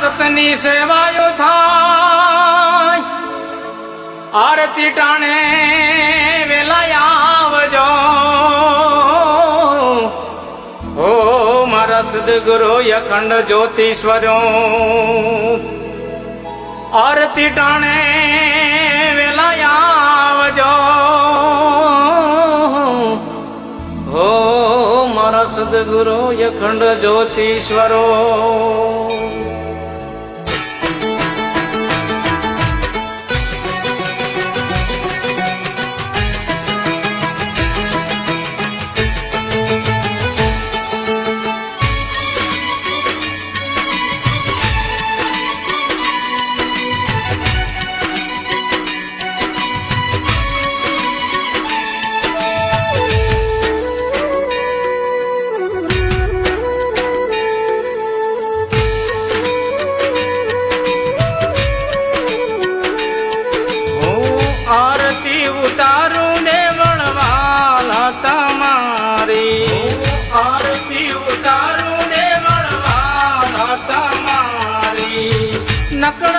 સતની સેવાયો થાય, આરતી ટાણે વેલા આવજો. હો, મારા સદગુરુ અખંડ જ્યોતિશ્વરો, આરતી ટાણે વેલા આવજો. હો, મારા સદગુરુ અખંડ જ્યોતિશ્વરો ನಕ್ಕಳ